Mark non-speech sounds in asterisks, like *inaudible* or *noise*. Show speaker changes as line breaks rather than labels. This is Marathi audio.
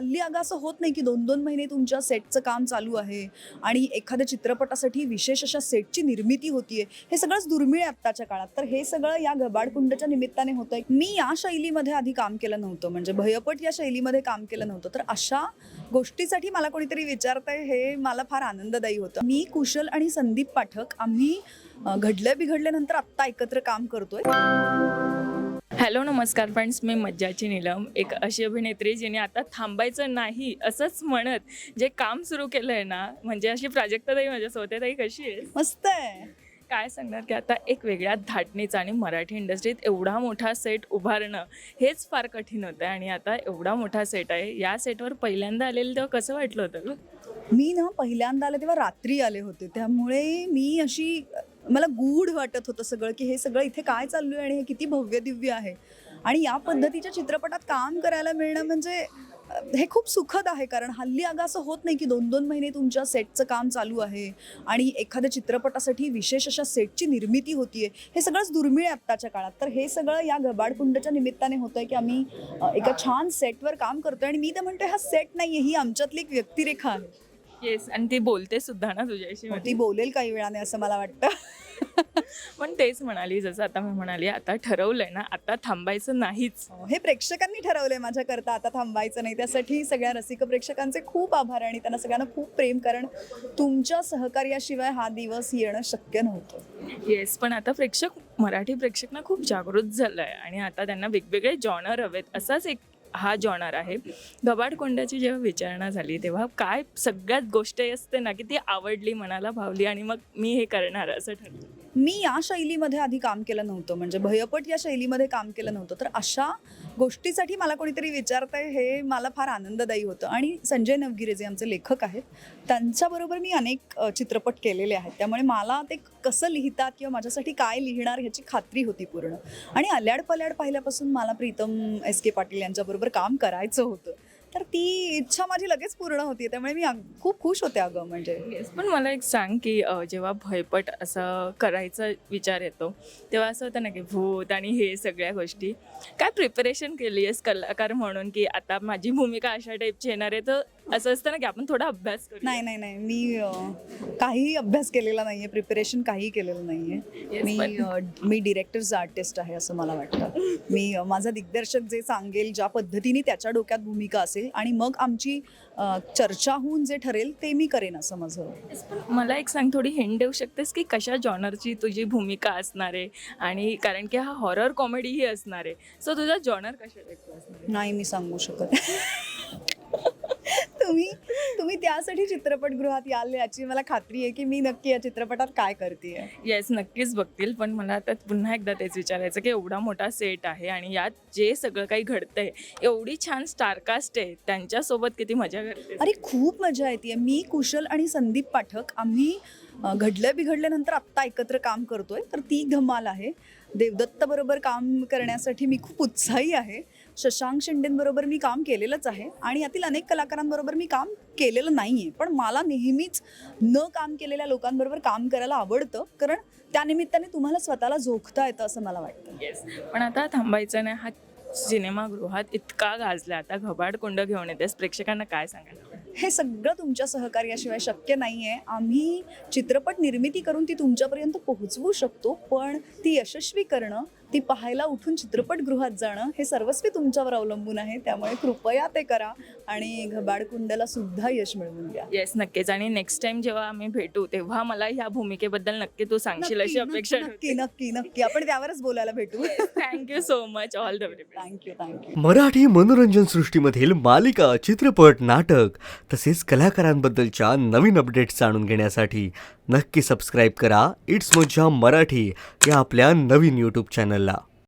हल्ली अगं असं होत नाही की दोन दोन महिने तुमच्या सेटचं काम चालू आहे आणि एखाद्या चित्रपटासाठी विशेष अशा सेटची निर्मिती होतीये. हे सगळंच दुर्मिळ आहे आत्ताच्या काळात. तर हे सगळं या घबाडकुंडच्या निमित्ताने होतंय. मी या शैलीमध्ये आधी काम केलं नव्हतं. म्हणजे भयपट या शैलीमध्ये काम केलं नव्हतं. तर अशा गोष्टीसाठी मला कोणीतरी विचारतंय हे मला फार आनंददायी होतं. मी कुशल आणि संदीप पाठक आम्ही अं, घडल्या बिघडल्यानंतर आत्ता एकत्र काम करतोय.
हॅलो नमस्कार फ्रेंड्स मी मज्जाची नीलम. एक अशी अभिनेत्री जिने आता थांबायचं नाही असंच म्हणत जे काम सुरू केलं आहे ना म्हणजे अशी प्राजक्ताताई माझ्यासोबत आहे. ताई कशी आहे
मस्त आहे.
काय सांगणार की आता एक वेगळ्या धाटणीचा आणि मराठी इंडस्ट्रीत एवढा मोठा सेट उभारणं हेच फार कठीण होतं आणि आता एवढा मोठा सेट आहे. या सेटवर पहिल्यांदा आलेलं तेव्हा कसं वाटलं होतं?
मी ना पहिल्यांदा आले तेव्हा रात्री आले होते. त्यामुळे मी अशी मला गूढ वाटत होतं सगळं की हे सगळं इथे काय चालू आहे आणि हे किती भव्य दिव्य आहे. आणि या पद्धतीच्या चित्रपटात काम करायला मिळणं म्हणजे हे खूप सुखद आहे कारण हल्ली अगं असं होत नाही की दोन दोन महिने तुमच्या सेटचं काम चालू आहे आणि एखाद्या चित्रपटासाठी विशेष अशा सेटची निर्मिती होतीये. हे सगळंच दुर्मिळ आहे आत्ताच्या काळात. तर हे सगळं या गबाडकुंडच्या निमित्ताने होतंय की आम्ही एका छान सेटवर काम करतोय आणि मी तर म्हणते हा सेट नाहीये ही आमच्यातली एक व्यक्तिरेखा आहे.
येस आणि ती बोलते सुद्धा ना तुझ्याशी
हो, ती बोलेल काही वेळाने असं मला वाटतं. *laughs*
पण तेच म्हणाली जसं आता मी म्हणाली आता ठरवलंय ना आता थांबायचं नाहीच.
हे प्रेक्षकांनी ठरवलंय माझ्याकरता आता थांबायचं नाही. त्यासाठी सगळ्या रसिक प्रेक्षकांचे खूप आभार आणि त्यांना सगळ्यांना खूप प्रेम कारण तुमच्या सहकार्याशिवाय हा दिवस येणं शक्य नव्हतं.
येस पण आता प्रेक्षक मराठी प्रेक्षक ना खूप जागृत झालं आहे आणि आता त्यांना वेगवेगळे जॉनर हवेत. असाच एक हा जॉनर आहे. गबाडकोंड्याची जेव्हा विचारणा झाली तेव्हा काय सगळ्यात गोष्ट असते ना की ती आवडली मनाला भावली आणि मग मी हे करणार असं ठरलं.
मी या शैलीमध्ये आधी काम केलं नव्हतं. म्हणजे भयपट या शैलीमध्ये काम केलं नव्हतं. तर अशा गोष्टीसाठी मला कोणीतरी विचारतंय हे मला फार आनंददायी होतं. आणि संजय नवगिरे जे आमचे लेखक आहेत. त्यांच्याबरोबर मी अनेक चित्रपट केलेले आहेत. त्यामुळे मला ते कसं लिहितात किंवा माझ्यासाठी काय लिहिणार ह्याची खात्री होती पूर्ण. आणि अल्याड पल्याड पाहिल्यापासून मला प्रीतम एस के पाटील यांच्याबरोबर काम करायचं होतं. तर ती इच्छा माझी लगेच पूर्ण होती त्यामुळे मी खूप खुश होते अगं म्हणजे.
येस पण मला एक सांग की जेव्हा भयपट असं करायचा विचार येतो तेव्हा असं होतं ना की भूत आणि हे सगळ्या गोष्टी. काय प्रिपरेशन केली आहेस कलाकार म्हणून की आता माझी भूमिका अशा टाईपची येणार आहे तर असं असतं ना की आपण थोडा अभ्यास करू
नाही नाही नाही. मी काहीही अभ्यास केलेला नाहीये प्रिपरेशन काहीही केलेलं नाहीये.
Yes,
मी मी डिरेक्टर्स आर्टिस्ट आहे असं मला वाटतं. मी माझा दिग्दर्शक जे सांगेल ज्या पद्धतीने त्याच्या डोक्यात भूमिका असेल आणि मग आमची चर्चा होऊन जे ठरेल ते मी करेन असं माझं.
मला एक सांग थोडी हिंट देऊ शकतेस की कशा जॉनरची तुझी भूमिका असणार आहे? आणि कारण की हा हॉरर कॉमेडीही असणार आहे. सो तुझा जॉनर कशा टाईपचा असणार
नाही मी सांगू शकत. *laughs* तुम्ही तुम्ही त्यासाठी चित्रपटगृहात याल याची मला खात्री आहे की मी नक्की या चित्रपटात काय करते
येस नक्कीच बघतील. पण मला आता पुन्हा एकदा तेच विचारायचं की एवढा मोठा सेट आहे आणि यात जे सगळं काही घडतंय एवढी छान स्टारकास्ट आहे त्यांच्यासोबत किती मजा करते?
अरे खूप मजा येते मी कुशल आणि संदीप पाठक आम्ही अ, घडल्या बिघडल्यानंतर आत्ता एकत्र काम करतोय. तर ती धमाल आहे. देवदत्त बरोबर काम करण्यासाठी मी खूप उत्साही आहे. शशांक शिंदेबरोबर मी काम केलेलंच आहे आणि यातील अनेक कलाकारांबरोबर मी काम केलेलं नाही आहे पण मला नेहमीच न काम केलेल्या लोकांबरोबर काम करायला आवडतं. कारण त्यानिमित्ताने तुम्हाला स्वतःला जोखता येतं असं मला वाटतं.
येस पण आता थांबायचं नाही. हा सिनेमागृहात इतका गाजला. आता घबाड कुंड घेऊन येतेस. प्रेक्षकांना काय सांगायला?
हे सगळं तुमच्या सहकार्याशिवाय शक्य नाही आहे आम्ही चित्रपट निर्मिती करून ती तुमच्यापर्यंत पोहोचवू शकतो. पण ती यशस्वी करणं ती पाहायला उठून चित्रपटगृहात जाणं हे सर्वस्वी तुमच्यावर अवलंबून आहे. त्यामुळे कृपया ते करा आणि घबाडकुंडला सुद्धा यश मिळवून द्या.
येस नक्कीच. आणि नेक्स्ट टाइम जेव्हा आम्ही भेटू तेव्हा मला ह्या भूमिकेबद्दल नक्की तू सांगशील अशी अपेक्षा
नक्की नक्की नक्की. आपण त्यावरच बोलायला भेटू.
Thank you so much all the
thank you thank you
Marathi मनोरंजन सृष्टीमधील मालिका चित्रपट नाटक तसेच कलाकारांबद्दलच्या नवीन अपडेट्स जाणून घेण्यासाठी नक्की सबस्क्राईब करा. इट्स मज्जा मराठी या आपल्या नवीन यूट्यूब ಮಾಡಲ್ಲ